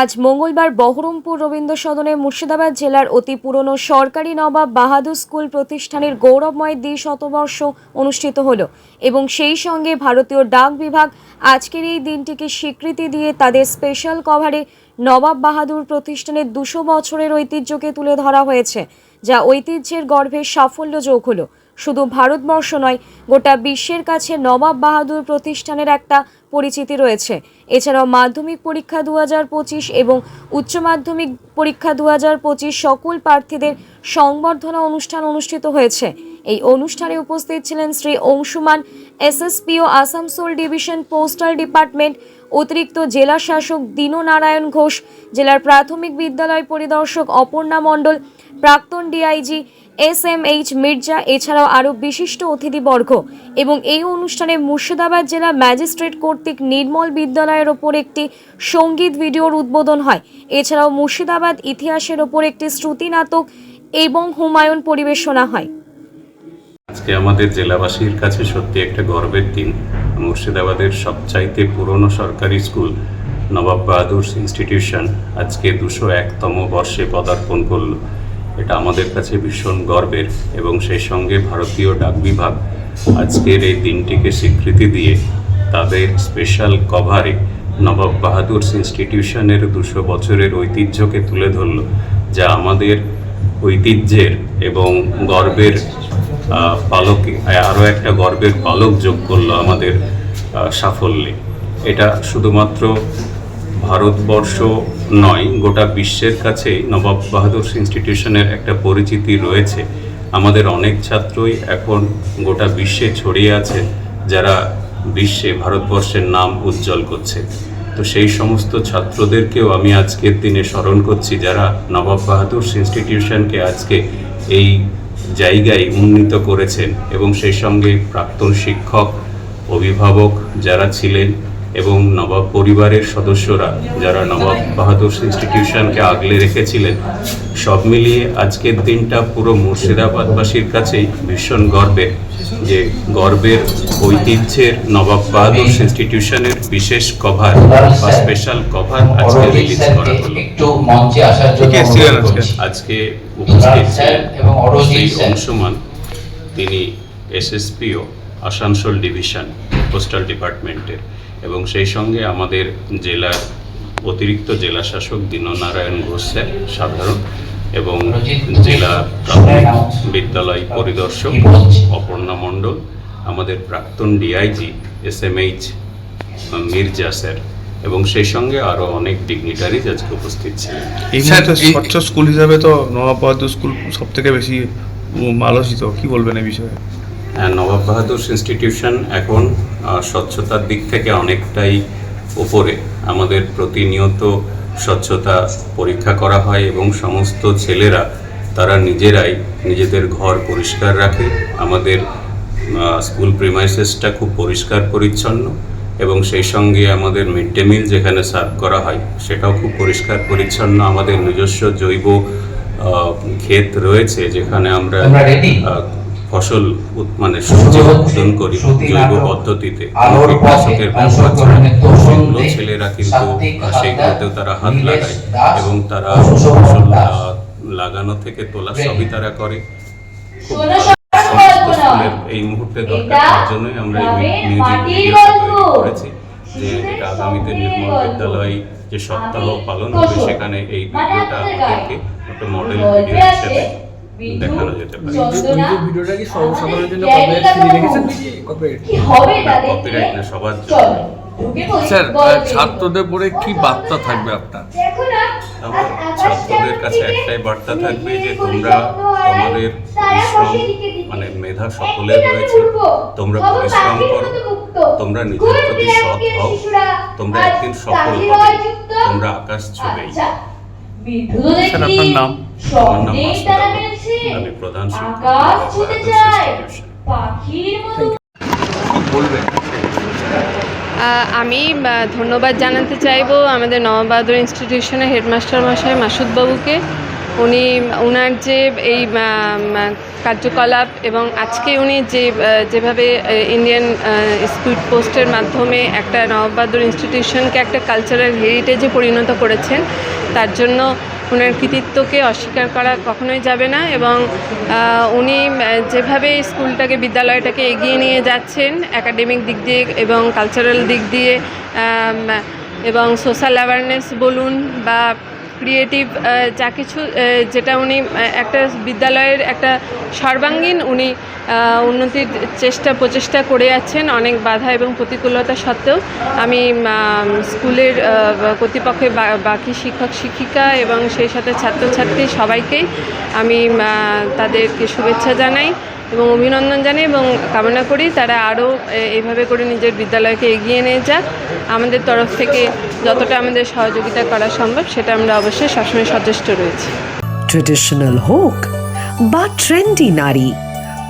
আজ মঙ্গলবার বহরমপুর রবীন্দ্র সদনে মুর্শিদাবাদ জেলার অতি পুরনো সরকারি নবাব বাহাদুর স্কুল প্রতিষ্ঠানের গৌরবময় দ্বি শতবর্ষ অনুষ্ঠিত হল এবং সেই সঙ্গে ভারতীয় ডাক বিভাগ আজকের এই দিনটিকে স্বীকৃতি দিয়ে তাদের স্পেশাল কভারে নবাব বাহাদুর প্রতিষ্ঠানের দুশো বছরের ঐতিহ্যকে তুলে ধরা হয়েছে, যা ঐতিহ্যের গর্ভে সাফল্য যোগ হলো। শুধু ভারতবর্ষ নয়, গোটা বিশ্বের কাছে নবাব বাহাদুর প্রতিষ্ঠানের একটা পরিচিতি রয়েছে। এছাড়াও মাধ্যমিক পরীক্ষা দু হাজার পঁচিশ এবং উচ্চ মাধ্যমিক পরীক্ষা দু হাজার পঁচিশ সকল প্রার্থীদের সংবর্ধনা অনুষ্ঠান অনুষ্ঠিত হয়েছে। এই অনুষ্ঠানে উপস্থিত ছিলেন Shri Anshuman SSPO Asansol division postal department, অতিরিক্ত জেলা শাসক দীননারায়ণ ঘোষ, জেলার প্রাথমিক বিদ্যালয় পরিদর্শক অপর্ণা মণ্ডল, প্রাক্তন DIG S M H Mirza, এছাড়াও আরও বিশিষ্ট অতিথিবর্গ এবং এই অনুষ্ঠানে মুর্শিদাবাদ জেলা ম্যাজিস্ট্রেট কর্তৃক নির্মল বিদ্যালয়ের ওপর একটি সংগীত ভিডিওর উদ্বোধন হয়। এছাড়াও মুর্শিদাবাদ ইতিহাসের ওপর একটি শ্রুতি নাটক এবং হুমায়ুন পরিবেশনা হয়। আজকে আমাদের জেলাবাসীর কাছে সত্যি একটা গর্বের দিন। মুর্শিদাবাদের সবচাইতে পুরনো সরকারি স্কুল, নবাব বাহাদুর ইনস্টিটিউশন, আজকে দুশো একতম বর্ষে পদার্পণ করল। এটা আমাদের কাছে ভীষণ গর্বের এবং সেই সঙ্গে ভারতীয় ডাক বিভাগ আজকের এই দিনটিকে স্বীকৃতি দিয়ে তাদের স্পেশাল কভারে নবাব বাহাদুর ইনস্টিটিউশনের দুশো বছরের ঐতিহ্যকে তুলে ধরলো, যা আমাদের ঐতিহ্যের এবং গর্বের পালকে আরও একটা গর্বের পালক যোগ করল আমাদের সাফল্যে। এটা শুধুমাত্র ভারতবর্ষ নয়, গোটা বিশ্বের কাছে নবাব বাহাদুর ইনস্টিটিউশনের একটা পরিচিতি রয়েছে। আমাদের অনেক ছাত্রই এখন গোটা বিশ্বে ছড়িয়ে আছে, যারা বিশ্বে, ভারতবর্ষের নাম উজ্জ্বল করছে। তো সেই সমস্ত ছাত্রদেরকেও আমি আজকের দিনে স্মরণ করছি, যারা নবাব বাহাদুর ইনস্টিটিউশনকে আজকে এই জায়গায় উন্নীত করেছেন এবং সেই সঙ্গে প্রাক্তন শিক্ষক অভিভাবক যারা ছিলেন এবং নবাব পরিবারের সদস্যরা যারা নবাব বাহাদুর ইনস্টিটিউশনকে আগলে রেখেছিলেন সব মিলিয়ে আজকের দিনটা পুরো মুর্শিদাবাদবাসীর কাছেই ভীষণ গর্বের যে গর্বের ঐতিহ্যের নবাব বাহাদুর ইনস্টিটিউশনের বিশেষ কভার বা স্পেশাল কভার আজকে রিলিজ করা হলো। মঞ্চে আসার জন্য কে ছিলেন অনুরোধ আজকে? উপস্থিত স্যার এবং অরজিৎ শ্রী অংশুমান তিনি এসএসপিও আসানসোল ডিভিশন পোস্টাল ডিপার্টমেন্টের। এবং সেই সঙ্গে আমাদের জেলার অতিরিক্ত জেলা শাসক দীননারায়ণ ঘোষ স্যার সাধারণ এবং জেলা প্রাথমিক বিদ্যালয় পরিদর্শক অপর্ণা মণ্ডল আমাদের প্রাক্তন DIG S M H Mirza sir এবং সেই সঙ্গে আরও অনেক ডিগনিটারিজ আজকে উপস্থিত ছিলেন। স্বচ্ছ স্কুল হিসাবে তো নবাব বাহাদুর স্কুল সব থেকে বেশি আলোচিত কি বলবেন এই বিষয়ে? নবাব বাহাদুর ইনস্টিটিউশন এখন স্বচ্ছতার দিক থেকে অনেকটাই উপরে। আমাদের প্রতিনিয়ত স্বচ্ছতা পরীক্ষা করা হয় এবং সমস্ত ছেলেরা তারা নিজেরাই নিজেদের ঘর পরিষ্কার রাখে। আমাদের স্কুল প্রিমাইসেসটা খুব পরিষ্কার পরিচ্ছন্ন এবং সেই সঙ্গে আমাদের মিড ডে মিল যেখানে সার্ভ করা হয় সেটাও খুব পরিষ্কার পরিচ্ছন্ন। আমাদের নিজস্ব জৈব ক্ষেত রয়েছে যেখানে আমরা ফসল মানে সবজি উৎপাদন করি জৈব পদ্ধতিতে। কীটনাশকের সেগুলো ছেলেরা কিন্তু সেগুলোতেও তারা হাত লাগায় এবং তারা ফসল লাগানো থেকে তোলা? সবই তারা করে। খুব। এই মুহূর্তে দরকার তার জন্যই আমরা মিউজিক করেছি যে এটা আগামীতে নির্মল বিদ্যালয় যে সপ্তাহ পালন হবে সেখানে এই মানে ভিডিওটা আমাদেরকে একটা মডেল ভিডিও হিসেবে দেখানো যেতে পারে। ভিডিওটা কি সর্বসাধারণের জন্য কপিরাইট না সবার জন্য। স্যার ছাত্রদের বার্তা থাকবে আপনার? আমার ছাত্রদের কাছে একটাই বার্তা থাকবে যে তোমরা তোমাদের পরিশ্রম। মানে মেধা সকলের রয়েছে। তোমরা পরিশ্রম করো। তোমরা নিজের প্রতি সৎ হও। তোমরা একদিন সফল হবে। তোমরা আকাশ ছুবেই। আপনার নাম? আমার নাম। আমি প্রধান শিক্ষক আকাশ নবাব ছুতে বাহাদুর চায় ইনস্টিটিউশন। পাখির মতো কি বলবেন আমি ধন্যবাদ জানাতে চাইব আমাদের নবাবাদুর ইনস্টিটিউশনের হেডমাস্টার মশাই মাসুদ বাবুকে উনি ওনার যে এই কার্যকলাপ এবং আজকে উনি যে যেভাবে ইন্ডিয়ান স্পিড পোস্টের মাধ্যমে একটা নববাদুর ইনস্টিটিউশনকে একটা কালচারাল হেরিটেজে পরিণত করেছেন, তার জন্য ওনার কৃতিত্বকে অস্বীকার করা কখনোই যাবে না এবং উনি যেভাবে স্কুলটাকে, বিদ্যালয়টাকে এগিয়ে নিয়ে যাচ্ছেন একাডেমিক দিক দিয়ে এবং কালচারাল দিক দিয়ে এবং সোশ্যাল অ্যাওয়ারনেস বলুন বা ক্রিয়েটিভ যা কিছু যেটা উনি একটা বিদ্যালয়ের একটা সর্বাঙ্গীন উনি উন্নতির চেষ্টা, প্রচেষ্টা করে যাচ্ছেন অনেক বাধা এবং প্রতিকূলতা সত্ত্বেও আমি স্কুলের কর্তৃপক্ষের বাকি শিক্ষক, শিক্ষিকা এবং সেই সাথে ছাত্রছাত্রী সবাইকেই আমি তাদেরকে শুভেচ্ছা জানাই এবং অভিনন্দন জানাই এবং কামনা করি তারা আরও এইভাবে করে নিজের বিদ্যালয়কে এগিয়ে নিয়ে যাক। আমাদের তরফ থেকে যতটা আমাদের সহযোগিতা করা সম্ভব সেটা আমরা অবশ্যই সবসময় সচেষ্ট রয়েছি। ট্রেডিশনাল হোক বা ট্রেন্ডি নারী